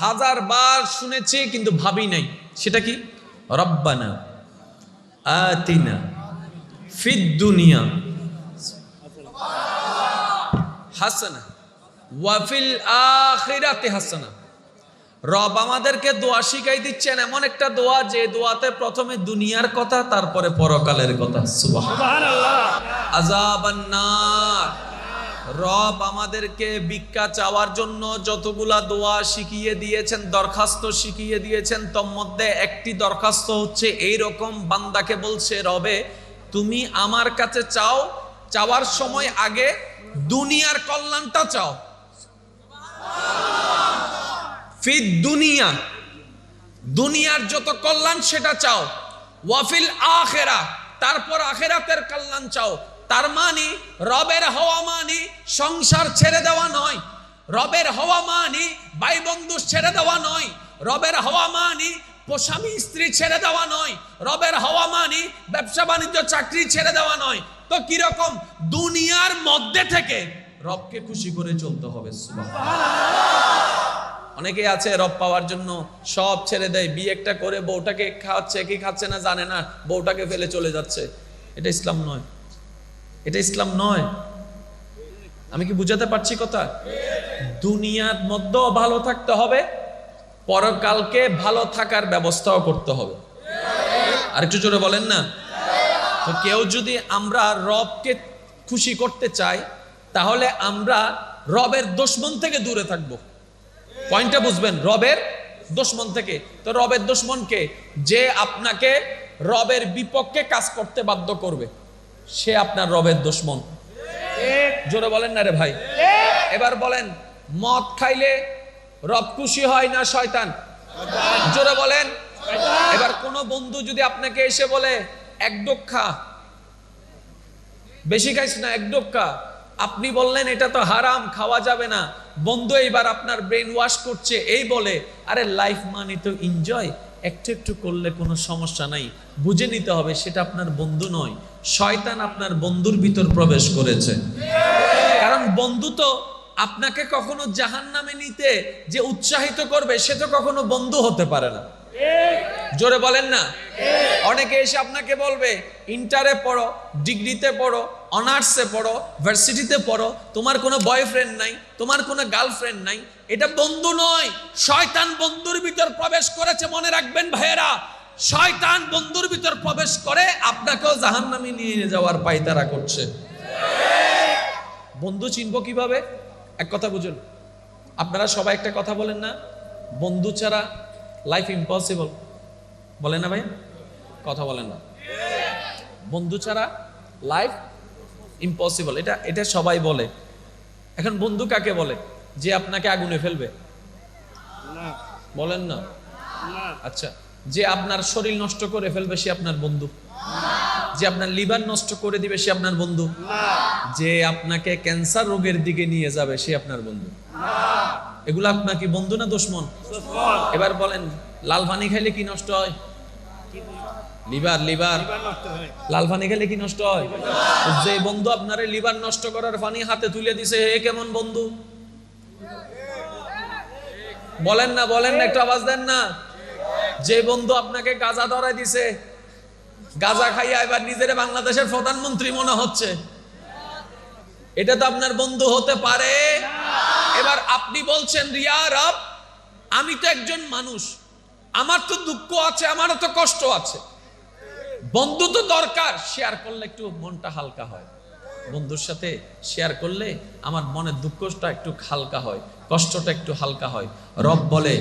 হাজার বার শুনেছি কিন্তু ভাবি নাই। সেটা কি? রব্বানা আতিনা ফিদ দুনিয়া। হাসানা ওয়াফিল আখিরাতে হাসানা। রব আমাদেরকে দোয়া শিখাই দিচ্ছেন। এমন একটা দোয়া যে দোয়াতে প্রথমে দুনিয়ার কথা, তারপরে পরকালের কথা। সুবহানাল্লাহ। আযাবান্নার রব আমাদেরকে ভিক্ষা চাওয়ার জন্য যতগুলা দোয়া শিখিয়ে দিয়েছেন, দরখাস্ত শিখিয়ে দিয়েছেন, তোর মধ্যে একটি দরখাস্ত হচ্ছে এই রকম বান্দাকে বলছে, রবে, তুমি আমার কাছে চাও, চাওয়ার সময় আগে দুনিয়ার কল্যাণটা চাও। ফিদ দুনিয়া, দুনিয়ার যত কল্যাণ সেটা চাও। ওয়াফিল আখেরা, তারপর আখেরাতের কল্যাণ চাও। তার মানে রবের হওয়া মানে সংসার ছেড়ে দেওয়া নয়। রবের হওয়া মানে ভাই বন্ধু ছেড়ে দেওয়া নয়। রবের হওয়া মানে স্বামী স্ত্রী ছেড়ে দেওয়া নয়। রবের হওয়া মানে ব্যবসা বাণিজ্য, চাকরি ছেড়ে দেওয়া নয়। তো কীরকম? দুনিয়ার মধ্যে থেকে রবকে খুশি করে চলতে হবে অনেকে আছে রব পাওয়ার জন্য সব ছেড়ে দেয়, বিয়ে একটা করে বউটাকে খাওয়াচ্ছে, কি খাচ্ছে না জানে না, বউটাকে ফেলে চলে যাচ্ছে। এটা ইসলাম নয়। এটা ইসলাম নয়। আমি কি বুঝাতে পারছি কথা? দুনিয়ার মধ্যেও ভালো থাকতে হবে, পরকালকে ভালো থাকার ব্যবস্থাও করতে হবে। আর একটু জোরে বলেন না। তো কেউ যদি আমরা রবকে খুশি করতে চাই, তাহলে আমরা রবের দুশ্মন থেকে দূরে থাকব। পয়েন্টটা বুঝবেন, রবের দুশ্মন থেকে। তো রবের দুশ্মনকে যে আপনাকে রবের বিপক্ষে কাজ করতে বাধ্য করবে। সে আপনার রবের দুশ্মন। জোরে বলেন না রে ভাই। এবার বলেন, মদ খাইলে রব খুশি হয় না শয়তান? জোরে বলেন। এবার কোন বন্ধু যদি আপনাকে এসে বলে, এক ডোক খা বেশি খাইস না, এক ডোক খা আপনি বললেন, এটা তো হারাম, খাওয়া যাবে না। বন্ধু এইবার আপনার ব্রেন ওয়াশ করছে, এই বলে, আরে লাইফ মানে তো এনজয় একটু একটু করলে কোনো সমস্যা নাই। বুঝে নিতে হবে সেটা আপনার বন্ধু নয়। শয়তান আপনার বন্ধুর ভিতর প্রবেশ করেছে। কারণ বন্ধু তো আপনাকে কখনো জাহান নামে নিতে যে উৎসাহিত করবে, সে তো কখনো বন্ধু হতে পারে না। জোরে বলেন না? অনেকে এসে আপনাকে বলবে ইন্টারে পড়ো ডিগ্রিতে পড়ো অনার্সে পড়ো ভার্সিটিতে পড়ো, তোমার কোনো বয়ফ্রেন্ড নাই, তোমার কোনো গার্লফ্রেন্ড নাই, এটা বন্ধু নয়। শয়তান বন্ধুর ভিতর প্রবেশ করেছে, মনে রাখবেন ভাইয়েরা। শয়তান বন্ধুর ভিতর প্রবেশ করে, আপনাকেও জাহান্নামে নিয়ে যাওয়ার পায়তারা করছে। বন্ধু চিনব কীভাবে? এক কথা বুঝুন। আপনারা সবাই একটা কথা বলেন না? বন্ধু ছাড়া লাইফ ইম্পসিবল বলেন না ভাই কথা বলেন না। বন্ধু ছাড়া লাইফ ইম্পসিবল এটা এটা সবাই বলে। এখন বন্ধু কাকে বলে? যে আপনাকে আগুনে ফেলবে। বলেন না। আচ্ছা যে আপনার শরীর নষ্ট করে ফেলবে সে আপনার বন্ধু। যে আপনার লিভার নষ্ট করে দিবে সে আপনার বন্ধু। যে আপনাকে ক্যান্সার রোগের দিকে নিয়ে যাবে সে আপনার বন্ধু। এগুলো আপনার কি বন্ধু না দুশ্মন? এবার বলেন লাল পানি খাইলে কি নষ্ট হয়? Liver liver. লাল পানি খেলে কি নষ্ট হয়? যে বন্ধু আপনার লিভার নষ্ট করার পানি হাতে তুলে দিছে হে কেমন বন্ধু? বলেন না বলেন না একটু আওয়াজ দেন না। যে বন্ধু আপনাকে গাজা ধরাই দিছে গাজা খাইয়া এবার নিজের বাংলাদেশের প্রধানমন্ত্রী মনে হচ্ছে। এটা তো আপনার বন্ধু হতে পারে। এবার আপনি বলছেন রিয়া রব আমি তো একজন মানুষ। আমার তো দুঃখ আছে আমারও তো কষ্ট আছে। বন্ধু তো দরকার শেয়ার করলে একটু মনটা হালকা হয়। বন্ধুর সাথে শেয়ার করলে আমার মনের দুঃখটা একটু হালকা হয়, কষ্টটা একটু হালকা হয়। রব বলে,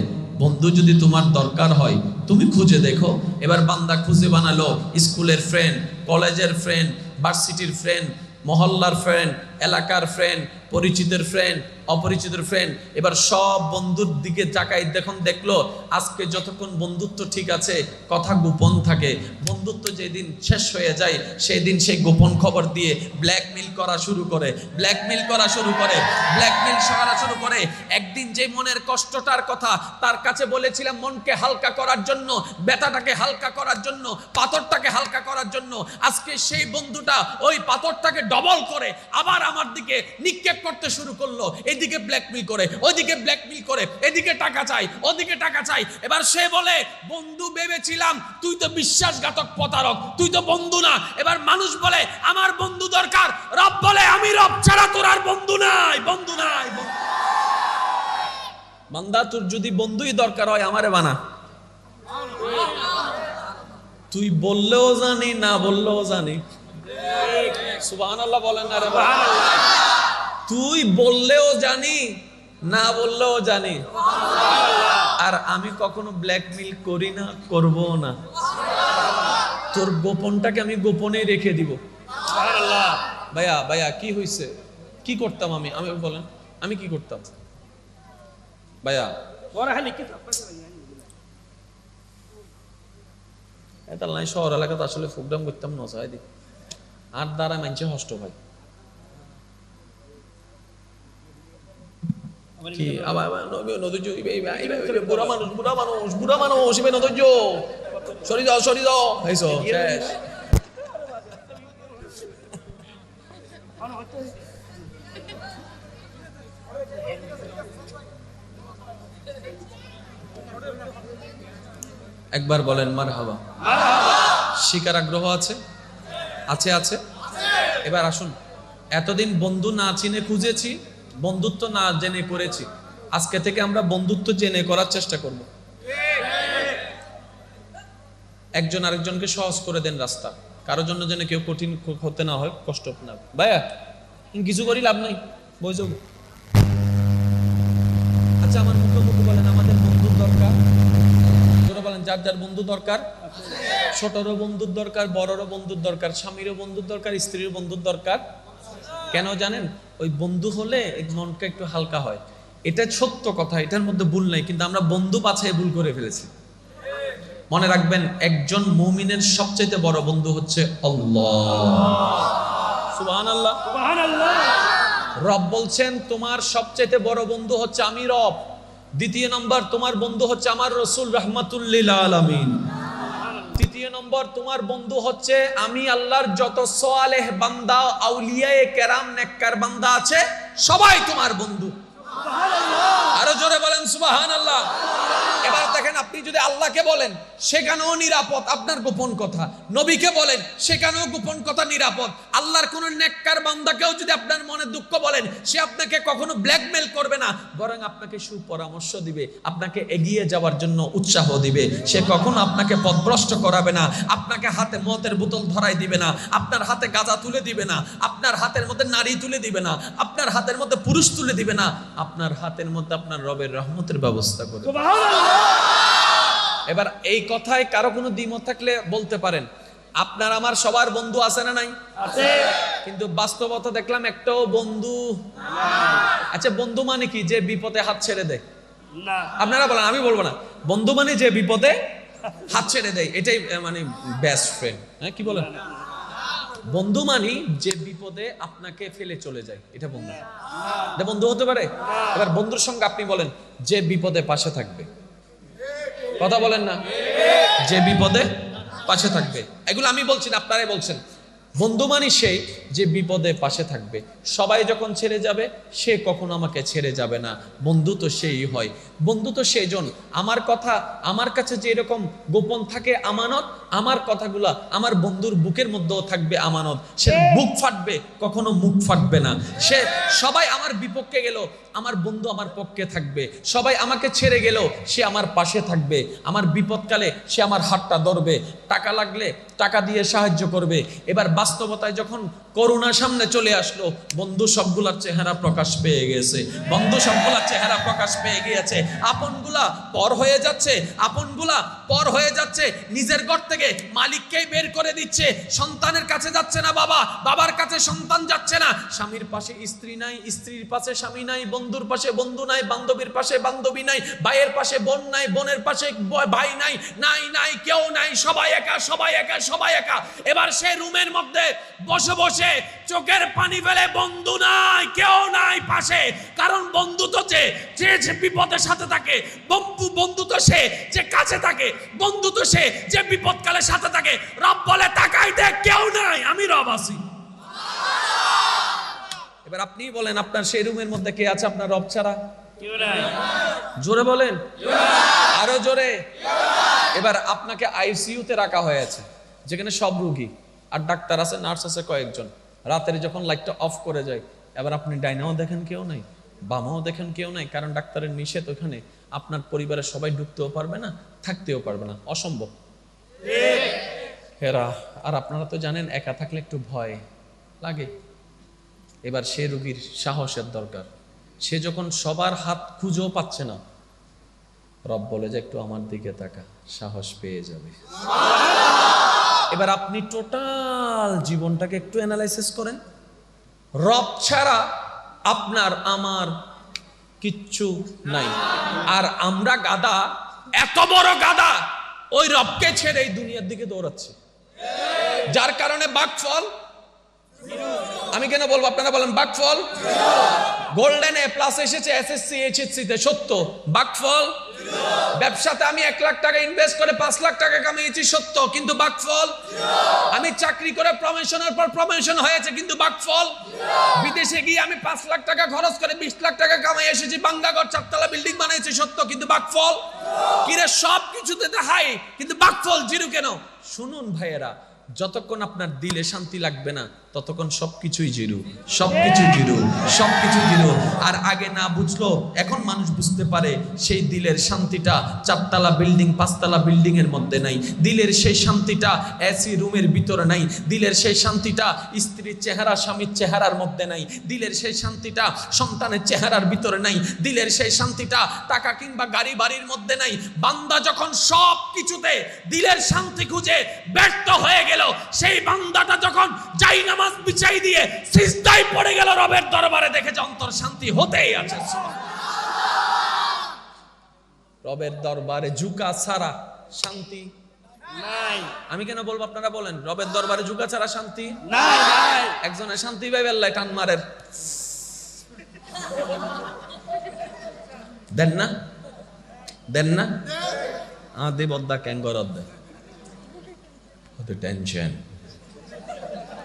বন্ধু যদি তোমার দরকার হয়, তুমি খুঁজে দেখো। এবার বান্দা খুঁজে বানালো, স্কুলের ফ্রেন্ড কলেজের ফ্রেন্ড ভার্সিটির ফ্রেন্ড মহল্লার ফ্রেন্ড এলাকার ফ্রেন্ড পরিচিতের ফ্রেন্ড অপরিচিতের ফ্রেন্ড এবার সব বন্ধুর দিকে তাকাই দেখুন, দেখল, আজকে যতক্ষণ বন্ধুত্ব ঠিক আছে, কথা গোপন থাকে। বন্ধুত্ব যেদিন শেষ হয়ে যায় সেই দিন সেই গোপন খবর দিয়ে ব্ল্যাকমেল করা শুরু করে ব্ল্যাকমেল করা শুরু করে ব্ল্যাকমেল করা শুরু করে। একদিন যে মনের কষ্টটার কথা তার কাছে বলেছিলাম, মনকে হালকা করার জন্য, ব্যথাটাকে হালকা করার জন্য, পাথরটাকে হালকা করার জন্য, আজকে সেই বন্ধুটা ওই পাথরটাকে ডবল করে, আবার আমার দিকে নিক্ষেপ করতে শুরু করল। এদিকে ব্ল্যাকমেল করে ওইদিকে ব্ল্যাকমেল করে, এদিকে টাকা চাই ওদিকে টাকা চাই এবার সে বলে, বন্ধু, ভেবেছিলাম তুই তো বিশ্বাসঘাতক প্রতারক, তুই তো বন্ধু না। এবার মানুষ বলে, আমার বন্ধু দরকার, রব বলে, আমি রব ছাড়া তোর আর বন্ধু নাই বন্ধু নাই বান্দা তোর যদি বন্ধুই দরকার হয়, আমারে বানা। তুই বললেও জানি, না বললেও জানি। সুবহানাল্লাহ বলেন না রে তুই বললেও জানি না বললেও জানি। আর আমি কখনো ব্ল্যাকমেল করি না করব না। তোর গোপনটাকে আমি গোপনে রেখে দিব। ভাইয়া ভাইয়া কি হইছে? কি করতাম আমি? আমি বলেন আমি কি করতাম? ভাইয়া। এটা নাই শহর এলাকাতে আসলে প্রোগ্রাম করতাম না চাই আর দ্বারা মানছে হষ্ট ভাই। কি? আবার এই- বুড়া মানুষ বুড়া মানুষ বুড়া মানুষ ইবে নদীর সরি যাও সরি যাও। হয়েছো শেষ। একবার বলেন মার হাবা শিকার আগ্রহ আছে? আছে আছে। এবার আসুন। এতদিন বন্ধু না চিনে খুঁজেছি, বন্ধুত্ব না জেনে করেছি। আজকে থেকে আমরা বন্ধুত্ব জেনে করার চেষ্টা করব। একজন আরেকজনকে সহজ করে দেন রাস্তা। কারোর জন্য যেন কেউ কঠিন হতে না হয়, কষ্ট না ভাইয়া কিছু করি লাভ নাই যাব আচ্ছা আমার মুখোমুখি বলেন, আমাদের বন্ধুর দরকার। বলেন, যার যার বন্ধু দরকার ছোটরও বন্ধুর দরকার বড়রও বন্ধুর দরকার স্বামীরও বন্ধুর দরকার স্ত্রীর বন্ধুর দরকার। কেন জানেন? ওই বন্ধু হলে মনটা একটু হালকা হয়। এটা সত্য কথা এটার মধ্যে ভুল নাই কিন্তু আমরা বন্ধু বাছাই ভুল করে ফেলেছি। মনে রাখবেন একজন মুমিনের সবচেয়ে বড় বন্ধু হচ্ছে আল্লাহ। সুবহানাল্লাহ। রব বলছেন তোমার সবচেয়ে বড় বন্ধু হচ্ছে আমি রব। দ্বিতীয় নম্বর তোমার বন্ধু হচ্ছে আমার রসুল রহমাতুল্লিল আলামিন। নম্বর, তোমার বন্ধু হচ্ছে আমি, আল্লাহর যত সোয়ালেহ বান্দা, আউলিয়ায়ে কেরাম, নেককার বান্দা আছে, সবাই তোমার বন্ধু। আরও জোরে বলেন সুবাহান আল্লাহ এবার দেখেন আপনি যদি আল্লাহকে বলেন, সেখানেও নিরাপদ, আপনার গোপন কথা। নবীকে বলেন, সেখানেও গোপন কথা নিরাপদ। আল্লাহর কোন নেককার বান্দাকেও যদি আপনার মনে দুঃখ বলেন, সে আপনাকে কখনো ব্ল্যাকমেল করবে না, বরং আপনাকে সুপরামর্শ দিবে, আপনাকে এগিয়ে যাওয়ার জন্য উৎসাহ দিবে। সে কখনো আপনাকে পথভ্রষ্ট করাবে না, আপনাকে হাতে মতের বোতল ধরাই দিবে না, আপনার হাতে গাঁজা তুলে দিবে না, আপনার হাতের মধ্যে নারী তুলে দিবে না, আপনার হাতের মধ্যে পুরুষ তুলে দিবে না, আপনার হাতের মধ্যে আপনার রবের রহমতের ব্যবস্থা করবে এবার এই কথায় কারও কোনো দ্বিমত থাকলে বলতে পারেন আপনার আমার সবার বন্ধু আছে না নাই? কিন্তু বাস্তবতা দেখলাম একটাও বন্ধু আচ্ছা বন্ধু মানে কি? যে বিপদে হাত ছেড়ে দেয়। আপনারা বলেন আমি বলব না। বন্ধু মানে যে বিপদে হাত ছেড়ে দেয় এটাই মানে বেস্ট ফ্রেন্ড হ্যাঁ কি বলেন? বন্ধু মানি যে বিপদে আপনাকে ফেলে চলে যায়, এটা বন্ধু। বন্ধু হতে পারে? এবার বন্ধুর সঙ্গে আপনি বলেন, যে বিপদে পাশে থাকবে। কথা বলেন না। যে বিপদে পাশে থাকবে। এগুলো আমি বলছি না, আপনারাই বলছেন। বন্ধু মানি সেই যে বিপদে পাশে থাকবে। সবাই যখন ছেড়ে যাবে সে কখনো আমাকে ছেড়ে যাবে না। বন্ধু তো সেই হয়। বন্ধু তো সেইজন আমার কথা আমার কাছে যে এরকম গোপন থাকে আমানত আমার কথাগুলা আমার বন্ধুর বুকের মধ্যেও থাকবে আমানত। সে বুক ফাটবে কখনো মুখ ফাটবে না। সে সবাই আমার বিপক্ষে গেল আমার বন্ধু আমার পক্ষে থাকবে। সবাই আমাকে ছেড়ে গেল সে আমার পাশে থাকবে। আমার বিপদকালে সে আমার হাতটা ধরবে। টাকা লাগলে টাকা দিয়ে সাহায্য করবে। এবার বাস্তবতায় যখন করোনা সামনে চলে আসলো। বন্ধু, সবগুলার চেহারা প্রকাশ পেয়ে গেছে। বন্ধু, সবগুলার চেহারা প্রকাশ পেয়ে গিয়েছে। আপনগুলা পর হয়ে যাচ্ছে, আপনগুলা পর হয়ে যাচ্ছে। নিজের ঘর থেকে মালিককেই বের করে দিচ্ছে। সন্তানের কাছে যাচ্ছে না বাবা, বাবার কাছে সন্তান যাচ্ছে না। স্বামীর পাশে স্ত্রী নাই, স্ত্রীর পাশে স্বামী নাই, বন্ধুর পাশে বন্ধু নাই, বান্ধবীর পাশে বান্ধবী নাই, ভাইয়ের পাশে বোন নাই, বোনের পাশে ভাই নাই নাই নাই, কেউ নাই, সবাই একা সবাই একা সবাই একা। এবার সে রুমের মধ্যে বসে বসে চোখের পানি ফেলে বন্ধু নাই, কেউ নাই পাশে। কারণ বন্ধু তো যে যে বিপদের সাথে থাকে, বন্ধু বন্ধু তো সে যে কাছে থাকে, বন্ধু তো সে যে বিপদকালে সাথে থাকে। রব বলে, তাকাই দেখ, কেউ নাই, আমি রব আছি। এবার আপনি বলেন, আপনার সেই রুমের মধ্যে কে আছে, আপনার রব ছাড়া? জোরে বলেন। আরও জোরে। এবার আপনাকে আইসিইউতে রাখা হয়েছে যেখানে সব রুগী। আর ডাক্তার আছে, নার্স আছে কয়েকজন। রাতের যখন লাইটটা অফ করে যায়, এবার আপনি ডাইনাও দেখেন কেউ নাই, বামাও দেখেন কেউ নাই, কারণ ডাক্তারের নিষেধ ওখানে, আপনার পরিবারের সবাই ঢুকতেও পারবে না, থাকতেও পারবে না। অসম্ভব। হেরা, আর আপনারা তো জানেন, একা থাকলে একটু ভয় লাগে। এবার সে রুগীর সাহসের দরকার। সে যখন সবার হাত খুঁজেও পাচ্ছে না, রব বলে যে একটু আমার দিকে তাকা, সাহস পেয়ে যাবে। এবার আপনি টোটাল জীবনটাকে একটু অ্যানালাইসিস করেন। রব ছাড়া আপনার, আমার কিচ্ছু নাই। আর আমরা গাদা, এত বড় গাদা, ওই রবকে ছেড়ে এই দুনিয়ার দিকে দৌড়াচ্ছে। যার কারণে বাঘফল আমি কেন বলব, আপনারা বলেন বাঘফল গোল্ডেন এ প্লাস এসেছে এসএসসি এইচএসসি তে, সত্য। বাঘফল ব্যবসাতে আমি এক লাখ টাকা ইনভেস্ট করে পাঁচ লাখ টাকা কামিয়েছি, সত্য। কিন্তু বাকফল? আমি চাকরি করে প্রমোশনের পর প্রমোশন হয়েছে, কিন্তু বাকফল? বিদেশে গিয়ে আমি পাঁচ লাখ টাকা খরচ করে বিশ লাখ টাকা কামাই এসেছি, বাঙ্গাগড় চারতলা বিল্ডিং বানিয়েছি, সত্য। কিন্তু বাকফল? কিরে, সব কিছুতে হাই কিন্তু বাকফল জিরো কেন? শুনুন ভাইয়েরা, যতক্ষণ আপনার দিলে শান্তি লাগবে না ততক্ষণ সবকিছুই জিরু সবকিছু জিরু সবকিছু জিরু। আর আগে না বুঝলো, এখন মানুষ বুঝতে পারে সেই দিলের শান্তিটা চারতলা বিল্ডিং, পাঁচতলা বিল্ডিং এর মধ্যে নাই। দিলের সেই শান্তিটা এসি রুমের ভিতরে নাই। দিলের সেই শান্তিটা স্ত্রীর চেহারা, স্বামীর চেহারার মধ্যে নাই। দিলের সেই শান্তিটা সন্তানের চেহারার ভিতরে নাই। দিলের সেই শান্তিটা টাকা কিংবা গাড়ি বাড়ির মধ্যে নাই। বান্দা যখন সব কিছুতে দিলের শান্তি খুঁজে ব্যর্থ হয়ে গেল, সেই বান্দাটা যখন যাই নামাজ বিছাই দিয়ে সিজদায় পড়ে গেল রবের দরবারে দেখেছে অন্তর শান্তি হতেই আছে। রবের দরবারে ঝুঁকা ছাড়া শান্তি নাই। আমি কেন বলব আপনারা বলেন রবের দরবারে ঝুঁকা ছাড়া শান্তি নাই। নাই। একজনের শান্তি পাই বেল্লায় টান মারের। দেন না? দেন না? আদি বদ্দা ক্যাঙ্গর অদ্দা টেনশন।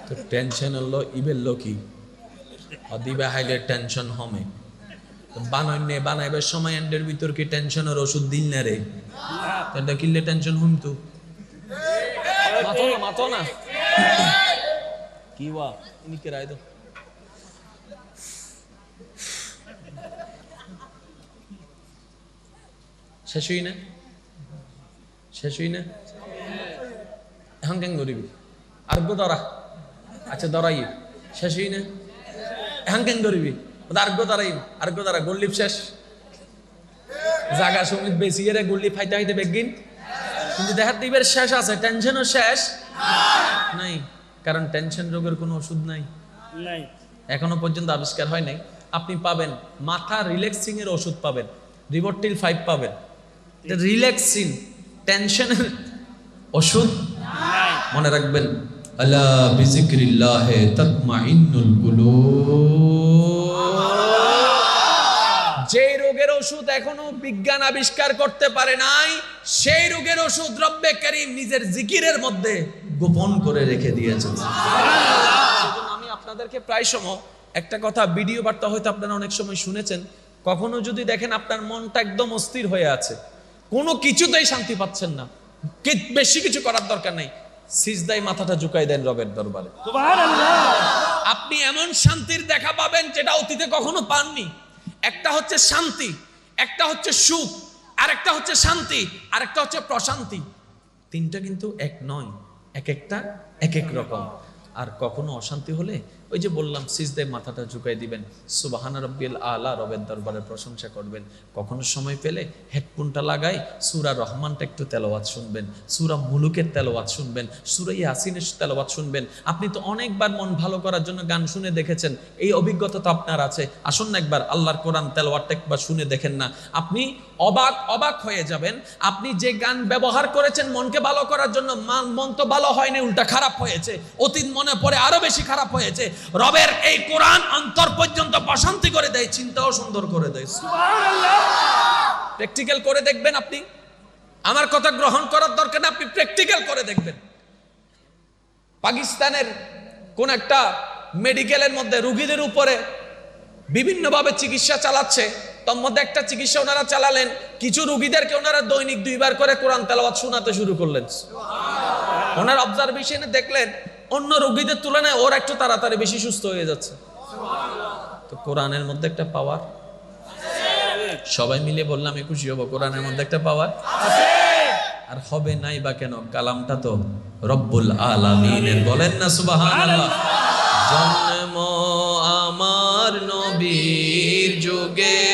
তো টেনশন হলো ইবেল কি? অদিবে হাইলে টেনশন হমে। বানাইনে বানাইবার সময় এন্ডের ভিতর কি টেনশনের ওষুধ দিল না রে? এটা কিনলে টেনশন হুম তো। মাথো না মাথো না। কি ওয়া ইনি এখন কেন করিবি? আর গো দরা আচ্ছা দরাই শেষ হই না এখন কেন করিবি আর গো দরাই আর গো দরা গোল্লিপ শেষ। জাগা সমিত বেশি এর গোল্লি ফাইতে ফাইতে বেগিন কিন্তু দেখার দিবের শেষ আছে টেনশনও শেষ। নাই কারণ টেনশন রোগের কোনো ওষুধ নাই। নাই। এখনও পর্যন্ত আবিষ্কার হয় নাই। আপনি পাবেন মাথা রিল্যাক্সিং এর ওষুধ পাবেন রিভোর্টিল ফাইভ পাবেন। রিল্যাক্সিং টেনশনের ওষুধ। নাই। মনে রাখবেন। আলা বিজিক্রিল্লাহ তাতমাইন্নুল কুলুব। যে রোগের ওষুধ এখনও বিজ্ঞান আবিষ্কার করতে পারে নাই, সেই রোগের ওষুধ রব্বে করিম নিজের জিকিরের মধ্যে গোপন করে রেখে দিয়েছেন। আমি আপনাদেরকে প্রায় সময় একটা কথা, ভিডিও বার্তা হয়তো আপনারা অনেক সময় শুনেছেন, কখনো যদি দেখেন আপনার মনটা একদম অস্থির হয়ে আছে, কোনো কিছুতেই শান্তি পাচ্ছেন না বেশি কিছু করার দরকার নাই। সিজদাই মাথাটা ঝুঁকাই দেন রবের দরবারে। আপনি এমন শান্তির দেখা পাবেন যেটা অতীতে কখনো পাননি। একটা হচ্ছে শান্তি একটা হচ্ছে সুখ আর একটা হচ্ছে শান্তি আর একটা হচ্ছে প্রশান্তি। তিনটা কিন্তু এক নয় এক একটা এক এক রকম। আর কখনো অশান্তি হলে ওই যে বললাম, সিজদায় মাথাটা ঝুঁকাই দিবেন। সুবাহানা রব্বিল আলা, রবের দরবারে প্রশংসা করবেন। কখনো সময় পেলে হেডফোনটা লাগাই, সুরা রহমানটা একটু তেলাওয়াত শুনবেন। সুরা মুলুকের তেলাওয়াত শুনবেন। সুরা ইয়াসিনের তেলাওয়াত শুনবেন। আপনি তো অনেকবার মন ভালো করার জন্য গান শুনে দেখেছেন। এই অভিজ্ঞতা তো আপনার আছে। আসুন না একবার আল্লাহর কোরআন তেলাওয়াতটা একবার শুনে দেখেন না। আপনি অবাক অবাক হয়ে যাবেন। আপনি যে গান ব্যবহার করেছেন মনকে ভালো করার জন্য মান- তো ভালো হয়নি, উল্টা খারাপ হয়েছে। অতীত মনে পড়ে আরও বেশি খারাপ হয়েছে। রবের এই কোরআন অন্তর পর্যন্ত প্রশান্তি করে দেয় চিন্তাও সুন্দর করে দেয়। প্র্যাকটিক্যাল করে দেখবেন আপনি। আমার কথা গ্রহণ করার দরকার না আপনি প্র্যাকটিক্যাল করে দেখবেন। পাকিস্তানের কোন একটা মেডিকেলের মধ্যে রুগীদের উপরে বিভিন্নভাবে চিকিৎসা চালাচ্ছে তোর মধ্যে একটা চিকিৎসা ওনারা চালালেন কিছু রুগীদেরকে ওনারা দৈনিক দুইবার করে কোরআন তেলাওয়াত শোনাতে শুরু করলেন। ওনার অবজারভেশনে দেখলেন অন্য রোগীদের তুলনায় ওর একটু তাড়াতাড়ি বেশি সুস্থ হয়ে যাচ্ছে। তো কোরআনের মধ্যে একটা পাওয়ার? সবাই মিলে বললাম খুশি হব কোরআনের মধ্যে একটা পাওয়ার? আর হবে নাই বা কেন? কালামটা তো রব্বুল আলামিনের। বলেন না, সুবহানাল্লাহ। জন্ম আমার নবীর যুগে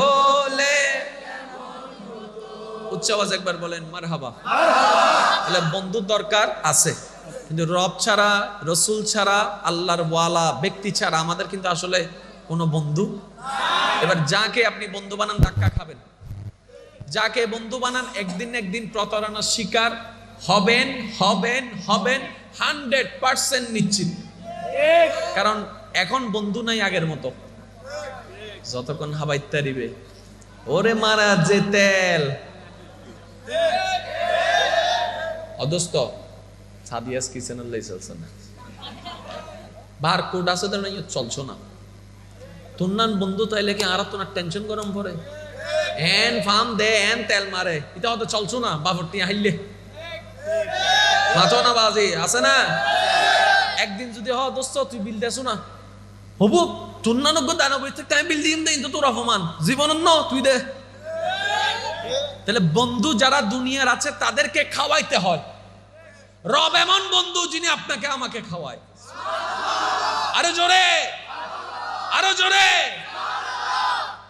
আওয়াজ একবার বলেন মার হাবা তাহলে বন্ধুর দরকার আছে। কিন্তু রব ছাড়া, রসুল ছাড়া, আল্লাহর ওয়ালা, ব্যক্তি ছাড়া আমাদের কিন্তু আসলে কোনো বন্ধু এবার যাকে আপনি বন্ধু বানান, ধাক্কা খাবেন। যাকে বন্ধু বানান, একদিন একদিন প্রতারণার শিকার হবেন হবেন হবেন, হান্ড্রেড পার্সেন্ট নিশ্চিত। কারণ এখন বন্ধু নাই আগের মতো। যতক্ষণ হাবাইতে দিবে, ওরে মারা যে তেল। অদস্ত সাদিয়াস কিচেনের লাই চলছে না। বার কোড আছে তো নাই চলছো না। তুন্নান বন্ধু তাইলে কি আর তোমার টেনশন গরম পড়ে। এন ফার্ম দে, এন তেল মারে। এটা হয়তো চলছো না বাবরটি হাইলে। মাথো না বাজি, আছে না? একদিন যদি হ, দোস্ত, তুই বিল দেছো না। হবু চুন্নানব্বই দানব্বই থেকে আমি বিল দিম দেই, তো তোর অপমান। জীবন ন, তুই দে। তাহলে বন্ধু যারা দুনিয়ার আছে তাদেরকে খাওয়াইতে হয়। রব এমন বন্ধু যিনি আপনাকে আমাকে খাওয়ায়। আরও জোরে আরও জোরে।